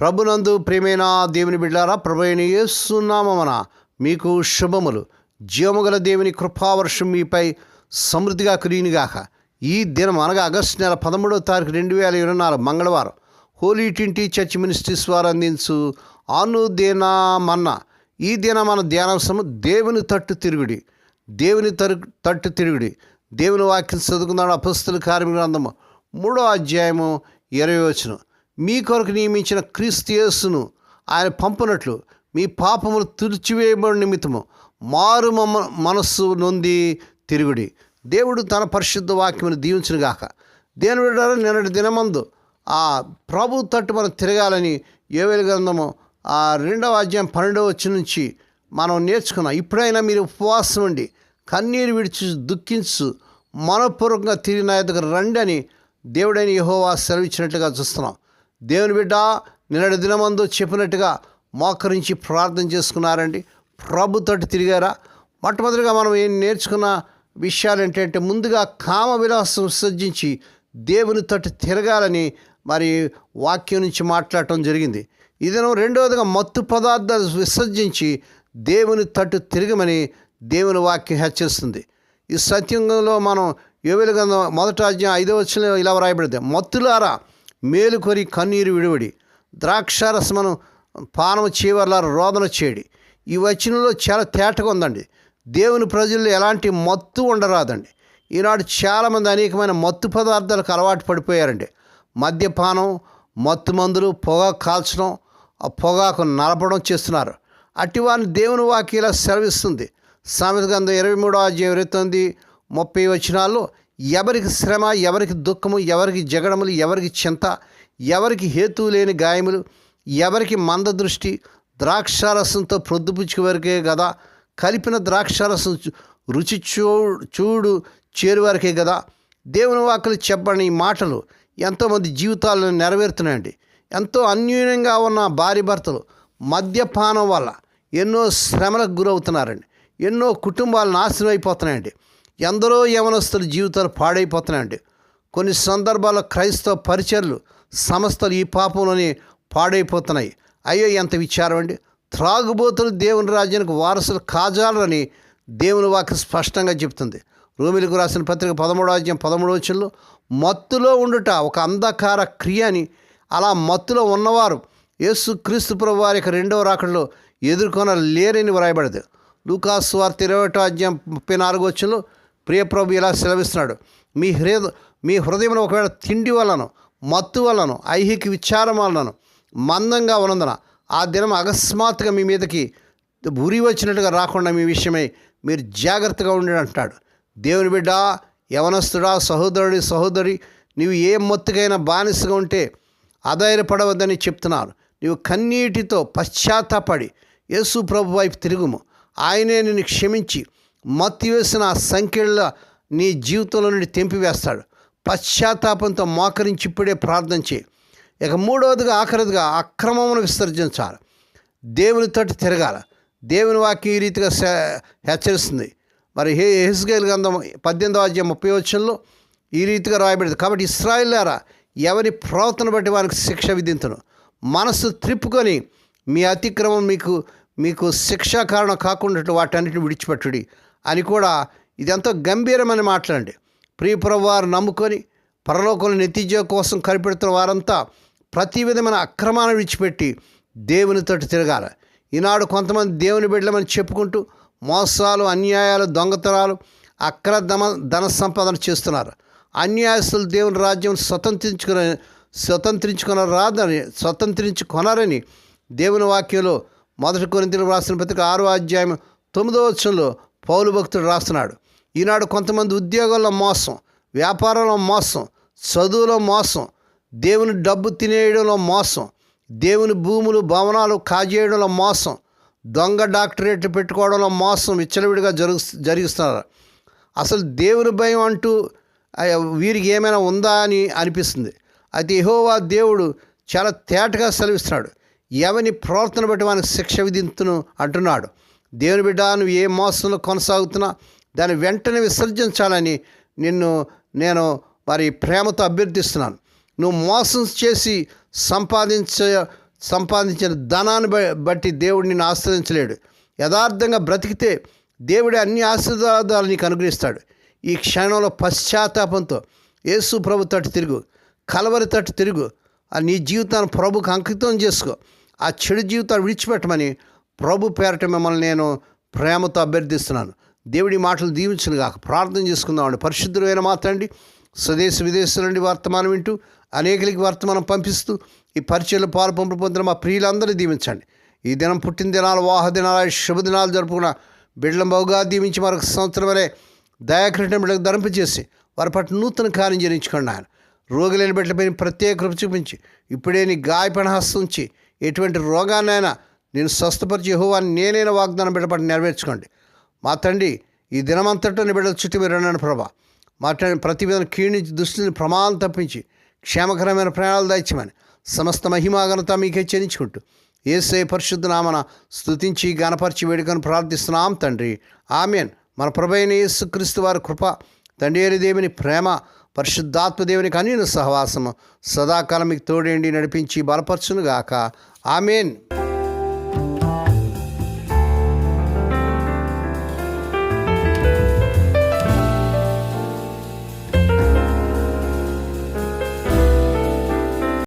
ప్రభునందు ప్రేమైన దేవుని బిడ్డారా ప్రభు అయిన యేసునామమున మీకు శుభములు. జీవముగల దేవుని కృపావర్షం మీపై సమృద్ధిగా కురియునిగాక ఈ దినం అనగా ఆగస్టు నెల పదమూడవ తారీఖు రెండు వేల ఇరవై నాలుగు మంగళవారం హోలీ ట్వంటీ చర్చ్ మినిస్ట్రీస్ వారు అందించు అనుదినమన్న. ఈ దిన మన ధ్యానాంశము దేవుని తట్టు తిరుగుడి. దేవుని తరు తట్టు తిరుగుడి. దేవుని వాక్యం చదువుకున్నాడు అపస్తుల కార్మిక గ్రంథము మూడో అధ్యాయము ఇరవై వచనం. మీ కొరకు నియమించిన క్రీస్తు ఆయన పంపునట్లు మీ పాపములు తుడిచివేయబడి నిమిత్తము మారు మనస్సు నొంది తిరుగుడి. దేవుడు తన పరిశుద్ధ వాక్యమును దీవించునుగాక దేని బిడ్డారు నిన్నటి దినమందు ఆ ప్రభు తట్టు మనం తిరగాలని ఏవేలు గ్రంథము ఆ రెండవ అధ్యాయం పన్నెండవ వచ్చి నుంచి మనం నేర్చుకున్నాం. ఇప్పుడైనా మీరు ఉపవాసం ఉండి కన్నీరు విడిచి దుఃఖించు మనపూర్వకంగా తిరిగి నా ఎదుగు రండి అని దేవుడైన యహోవా సెలవిచ్చినట్లుగా చూస్తున్నాం. దేవుని బిడ్డ నిన్నటి దినమందు చెప్పినట్టుగా మోకరించి ప్రార్థన చేసుకున్నారండి. ప్రభు తట్టు తిరిగారా? మొట్టమొదటిగా మనం ఏం నేర్చుకున్న విషయాలు ఏంటంటే ముందుగా కామ విలాసం విసర్జించి దేవుని తట్టు తిరగాలని మరి వాక్యం నుంచి మాట్లాడటం జరిగింది. ఇదను రెండవదిగా మత్తు పదార్థాలు విసర్జించి దేవుని తట్టు తిరగమని దేవుని వాక్యం హెచ్చరిస్తుంది. ఈ సత్యంలో మనం యోవేలు గ్రంథం మొదట అధ్యాయం ఐదో వచ్చిన ఇలా వ్రాయబడింది. మత్తులారా మేలుకొని కన్నీరు విడివడి ద్రాక్షారసమను పానం చీవర్ల రోదన చేయడి ఈ వచనంలో చాలా తేటగా ఉందండి. దేవుని ప్రజల్లో ఎలాంటి మత్తు ఉండరాదండి. ఈనాడు చాలామంది అనేకమైన మత్తు పదార్థాలకు అలవాటు పడిపోయారండి. మద్యపానం మత్తు మందులు పొగ కాల్చడం ఆ పొగాకు నలపడం చేస్తున్నారు. అట్టి వారిని దేవుని వాక్యలా సెలవిస్తుంది. సామెత గంధం ఇరవై మూడో అధ్యాయం ఇరవై తొమ్మిది ముప్పై వచనాల్లో ఎవరికి శ్రమ ఎవరికి దుఃఖము ఎవరికి జగడములు ఎవరికి చింత ఎవరికి హేతువు లేని గాయములు ఎవరికి మంద దృష్టి ద్రాక్షారసంతో ప్రొద్దుపుచ్చుకు వరకే కదా కలిపిన ద్రాక్షారసం రుచి చూ చూడు చేరువరకే కదా దేవుని వాక్కులు చెప్పని ఈ మాటలు ఎంతోమంది జీవితాలను నెరవేరుతున్నాయండి. ఎంతో అన్యూన్యంగా ఉన్న భార్య భర్తలు మద్యపానం వల్ల ఎన్నో శ్రమలకు గురవుతున్నారండి. ఎన్నో కుటుంబాలు నాశనం అయిపోతున్నాయండి. ఎందరో యవనస్తుల జీవితాలు పాడైపోతున్నాయండి. కొన్ని సందర్భాల్లో క్రైస్తవ పరిచర్లు సంస్థలు ఈ పాపంలోనే పాడైపోతున్నాయి. అయ్యో ఎంత విచారం అండి. త్రాగుబోతులు దేవుని రాజ్యానికి వారసులు కాజాలని దేవుని వాక్య స్పష్టంగా చెప్తుంది. రోమిలకు రాసిన పత్రిక పదమూడో అధ్యాయం పదమూడో వచ్చంలో మత్తులో ఉండుట ఒక అంధకార క్రియ అని అలా మత్తులో ఉన్నవారు యేసు క్రీస్తు ప్రభు వారి యొక్క రెండవ రాకడలో ఎదుర్కొన లేరని వ్రాయబడదు. లూకాస్ వార్త ఇరవై అధ్యాయం ముప్పై నాలుగు వచ్చంలో ప్రియప్రభు ఇలా సెలవిస్తున్నాడు. మీ హృదయ మీ హృదయంలో ఒకవేళ తిండి వలన మత్తు వలన ఐహిక విచారం వలన మందంగా ఉన్నందున ఆ దినం అకస్మాత్తుగా మీ మీదకి ఉరి వచ్చినట్టుగా రాకుండా మీ విషయమై మీరు జాగ్రత్తగా ఉండి అంటాడు. దేవుని బిడ్డ యవనస్తుడా సహోదరుడి సహోదరి నీవు ఏ మొత్తుకైనా బానిసగా ఉంటే ఆధారపడవద్దని చెప్తున్నారు. నీవు కన్నీటితో పశ్చాత్తాపడి యేసు ప్రభు వైపు తిరుగుము. ఆయనే నిన్ను క్షమించి మత్తి వేసిన ఆ సంఖ్యల నీ జీవితంలో నుండి తెంపివేస్తాడు. పశ్చాత్తాపంతో మోకరించి ఇప్పుడే ప్రార్థన చేయి. ఇక మూడవదిగా ఆఖరిదిగా అక్రమమును విసర్జించాలి. దేవుని తోటి తిరగాల. దేవుని వాక్యం ఈ రీతిగా హెచ్చరిస్తుంది. మరి హే హెస్గేల్ గ్రంథం పద్దెనిమిదవ అధ్యాయం ముప్పై వచ్చంలో ఈ రీతిగా రాయబడింది. కాబట్టి ఇస్రాయిలారా ఎవరి ప్రవర్తన బట్టి వారికి శిక్ష విధించను మనసు త్రిప్పుకొని మీ అతిక్రమం మీకు మీకు శిక్షా కారణం కాకుండా వాటన్నిటిని విడిచిపెట్టుడి. అని కూడా ఇదెంతో గంభీరమైన మాట్లాడండి ప్రియపురం వారు నమ్ముకొని పరలోకంలో నెత్తిజ కోసం కనిపెడుతున్న వారంతా ప్రతి విధమైన అక్రమాన్ని విడిచిపెట్టి దేవునితోటి తిరగాల. ఈనాడు కొంతమంది దేవుని బిడ్డలమని చెప్పుకుంటూ మోసాలు అన్యాయాలు దొంగతనాలు అక్ర ధన సంపాదన చేస్తున్నారు. అన్యాయస్తులు దేవుని రాజ్యం స్వతంత్రించుకుని స్వతంత్రించుకున్న రాదని స్వతంత్రించుకొనరని దేవుని వాక్యంలో మొదటి కొరింతలు రాసిన పత్రిక ఆరో అధ్యాయం తొమ్మిదో వచ్చంలో పౌలు భక్తుడు రాస్తున్నాడు. ఈనాడు కొంతమంది ఉద్యోగాల్లో మోసం వ్యాపారంలో మోసం చదువులో మోసం దేవుని డబ్బు తినేయడంలో మోసం దేవుని భూములు భవనాలు కాజేయడంలో మోసం దొంగ డాక్టరేట్లు పెట్టుకోవడంలో మోసం విచ్చలవిడిగా జరుగు జరిగిస్తున్నారు. అసలు దేవుని భయం అంటూ వీరికి ఏమైనా ఉందా అని అనిపిస్తుంది. అయితే ఎహోవా దేవుడు చాలా తేటగా సెలవిస్తున్నాడు. ఎవని ప్రవర్తన బట్టి వానికి శిక్ష విధింతును అంటున్నాడు. దేవుని బిడ్డ నువ్వు ఏ మోసంలో కొనసాగుతున్నా దాన్ని వెంటనే విసర్జించాలని నిన్ను నేను మరి ప్రేమతో అభ్యర్థిస్తున్నాను. నువ్వు మోసం చేసి సంపాదించ సంపాదించిన ధనాన్ని బ- బట్టి దేవుడు నిన్ను ఆశ్రయించలేడు. యథార్థంగా బ్రతికితే దేవుడే అన్ని ఆశీర్వాదాలు నీకు అనుగ్రహిస్తాడు. ఈ క్షణంలో పశ్చాత్తాపంతో యేసు ప్రభు తట్టు తిరుగు కలవరి తట్టు తిరుగు ఆ నీ జీవితాన్ని ప్రభుకు అంకితం చేసుకో ఆ చెడు జీవితాన్ని విడిచిపెట్టమని ప్రభు పేరట మిమ్మల్ని నేను ప్రేమతో అభ్యర్థిస్తున్నాను. దేవుడి మాటలు దీవించను కాక ప్రార్థన చేసుకుందామండి. పరిశుద్ధులైన మాత్రండి స్వదేశ విదేశాల నుండి వర్తమానం వింటూ అనేకలకి వర్తమానం పంపిస్తూ ఈ పరిచయలు పాలు పంపు పొందిన మా ప్రియులందరూ దీవించండి. ఈ దినం పుట్టిన దినాలు వాహ దినాలు శుభదినాలు జరుపుకున్న బిడ్డల బహుగా దీవించి మరొక సంవత్సరం వరే దయాకృష్ణ బిడ్డకు ధరింపజేసి వారి పట్ల నూతన కార్యం జరించుకోండి ఆయన రోగులైన బిడ్డలపై ప్రత్యేక కృప చూపించి ఇప్పుడే నీ గాయపణ హస్తం ఉంచి ఎటువంటి రోగాన్నైనా నేను స్వస్థపరిచి యహోవాన్ని నేనైనా వాగ్దానం బిడ్డపట్టి నెరవేర్చుకోండి. మా తండ్రి ఈ దినమంతటా నీ బిడ్డల చుట్టూ మీరు అన్నాను ప్రభా. మా తండ్రి ప్రతి విధంగా క్షీణించి దుస్తుని ప్రమాదం తప్పించి క్షేమకరమైన ప్రయాణాలు దాయిచ్చమని సమస్త మహిమాఘనత మీకే చెల్లించుకుంటూ ఏసే పరిశుద్ధ నామన స్తుతించి గణపరిచి వేడుకను ప్రార్థిస్తున్నాం తండ్రి. ఆమెన్. మన ప్రభైన యేసుక్రీస్తు వారి కృప తండ్రి దేవుని ప్రేమ పరిశుద్ధాత్మ దేవునికి అన్యున సహవాసము సదాకాలం మీకు తోడేండి నడిపించి బలపరచునుగాక. ఆమెన్.